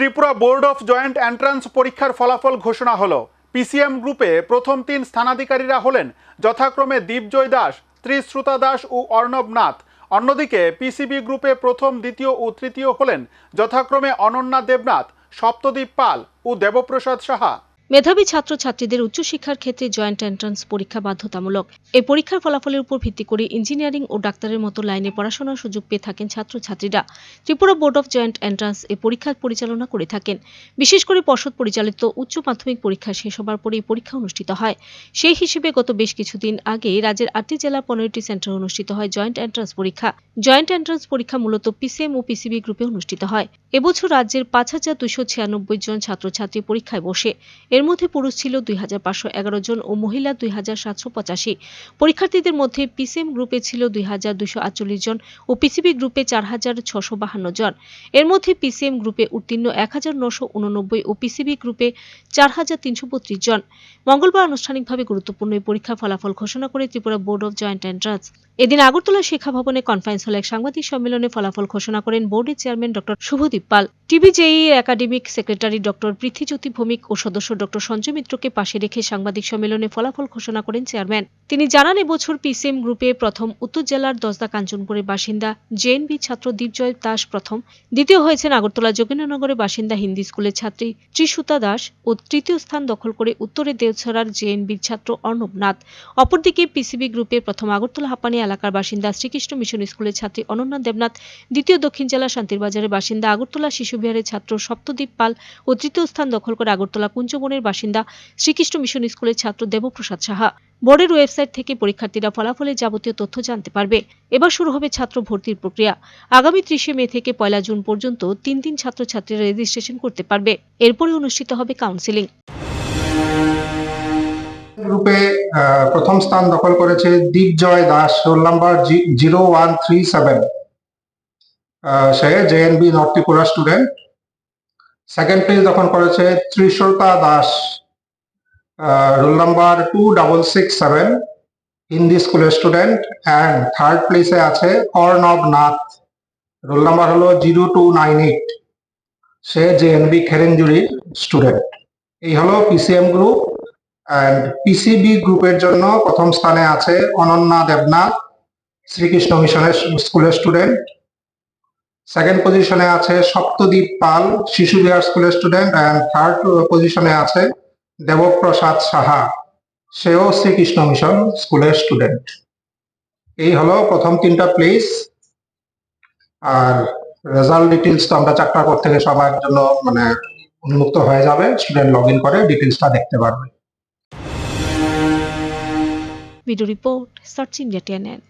Tripura board of joint entrance পরীক্ষার ফলাফল ঘোষণা হলো। পিসিএম গ্রুপে প্রথম তিন স্থানাধিকারীরা হলেন যথাক্রমে দীপজয় দাস, ত্রিশ্রুতা দাস ও অর্ণব নাথ। অন্যদিকে পিসিবি গ্রুপে প্রথম, দ্বিতীয় ও তৃতীয় হলেন যথাক্রমে অনন্যা দেবনাথ সপ্তদ্বীপ পাল ও দেবপ্রসাদ সাহা। মেধাবী ছাত্রছাত্রীদের উচ্চশিক্ষার ক্ষেত্রে জয়েন্ট এন্ট্রান্স পরীক্ষা বাধ্যতামূলক। এই পরীক্ষার ফলাফলের উপর ভিত্তি করে ইঞ্জিনিয়ারিং ও ডাক্তারের মতো লাইনে পড়াশোনার সুযোগ পেয়ে থাকেন ছাত্রছাত্রীরা। Tripura board of joint entrance এই পরীক্ষা পরিচালনা করে থাকেন। বিশেষ করে পর্ষদ পরিচালিত উচ্চ মাধ্যমিক পরীক্ষা শেষ হবার পরে এই পরীক্ষা অনুষ্ঠিত হয়। সেই হিসেবে গত বেশ কিছুদিন আগে রাজ্যের আটটি জেলার পনেরোটি সেন্টারে অনুষ্ঠিত হয় জয়েন্ট এন্ট্রান্স পরীক্ষা। জয়েন্ট এন্ট্রান্স পরীক্ষা মূলত পিসিএম ও পিসিবি গ্রুপে অনুষ্ঠিত হয়। এবছর রাজ্যের পাঁচ হাজার দুশো ছিয়ানব্বই জন ছাত্রছাত্রী পরীক্ষায় বসে। এর মধ্যে পুরুষ ছিল দুই হাজার পাঁচশো এগারো জন ও মহিলা দুই হাজার সাতশো পঁচাশি। পরীক্ষার্থীদের মধ্যে পিসিএম গ্রুপে ছিল দুই জন ও পিসিবি গ্রুপে চার জন। এর মধ্যে পিসিএম গ্রুপে উত্তীর্ণ এক ও পিসিবি গ্রুপে চার হাজার তিনশো বত্রিশ জন। মঙ্গলবার আনুষ্ঠানিকভাবে গুরুত্বপূর্ণ এই পরীক্ষার ফলাফল ঘোষণা করে Tripura board of joint entrance. এদিন আগরতলা শিক্ষা ভবনে কনফারেন্স হলে এক সাংবাদিক সম্মেলনে ফলাফল ঘোষণা করেন বোর্ডের chairman doctor Shubhadeep Pal. TBJEE academic secretary doctor Prithwijyoti Bhowmik ও সদস্য ডক্টর সঞ্জয় মিত্রকে পাশে রেখে সাংবাদিক সম্মেলনে ফলাফল ঘোষণা করেন চেয়ারম্যান। তিনি জানান, এবছর পিসিএম গ্রুপে প্রথম উত্তর জেলার দশদা কাঞ্চনপুরের বাসিন্দা জেএনবি ছাত্র দীপজয় দাস প্রথম, দ্বিতীয় হয়েছেন আগরতলা যোগেন্দ্রনগরের বাসিন্দা হিন্দি স্কুলের ছাত্রী ত্রিসুতা দাস ও তৃতীয় স্থান দখল করে উত্তরে দেওছড়ার জেএনবির ছাত্র অর্ণব নাথ। অপরদিকে পিসিবি গ্রুপে প্রথম আগরতলা হাপানি এলাকার বাসিন্দা শ্রীকৃষ্ণ মিশন স্কুলের ছাত্রী অনন্যা দেবনাথ, দ্বিতীয় দক্ষিণ জেলা শান্তির বাজারের বাসিন্দা আগরতলা শিশু বিহারের ছাত্র সপ্তদ্বীপ পাল ও তৃতীয় স্থান দখল করে আগরতলা কুঞ্জবনের বাসিন্দা শ্রীকৃষ্ণ মিশন স্কুলের ছাত্র দেবপ্রসাদ সাহা। বোর্ডের ওয়েবসাইট থেকে পরীক্ষার্থীরা ফলাফলের যাবতীয় তথ্য জানতে পারবে। এবার শুরু হবে ছাত্র ভর্তির প্রক্রিয়া। আগামী ত্রিশে মে থেকে পয়লা জুন পর্যন্ত তিন দিন ছাত্রছাত্রীরা রেজিস্ট্রেশন করতে পারবে। এরপরে অনুষ্ঠিত হবে কাউন্সিলিং গ্রুপে প্রথম স্থান দখল করেছে Dipjoy Das. Roll number zero one three seven. সে JNB North Tripura student second place দখল করেছে Trishita Das roll number two double six seven Hindi স্কুলের স্টুডেন্ট অ্যান্ড থার্ড প্লেসে আছে অর্ণব নাথ রোল নাম্বার হলো জিরো টু নাইন এইট সে JNB খেরেঞ্জুরির student এই হলো পিসিএম গ্রুপ অ্যান্ড পিসিবি গ্রুপের জন্য প্রথম স্থানে আছে অনন্যা দেবনাথ, শ্রীকৃষ্ণ মিশনের স্কুলের স্টুডেন্ট সেকেন্ড পজিশনে আছে সপ্তদ্বীপ পাল, শিশু বিহার স্কুলের স্টুডেন্ট অ্যান্ড থার্ড পজিশনে আছে দেবপ্রসাদ সাহা। সেও শ্রীকৃষ্ণ মিশন স্কুলের স্টুডেন্ট এই হলো প্রথম তিনটা প্লেস আর রেজাল্ট ডিটেলস তো আমরা চারটার পর থেকে সবার জন্য মানে উন্মুক্ত হয়ে যাবে। স্টুডেন্ট লগ ইন করে ডিটেলসটা দেখতে পারবে। Video report search India TNN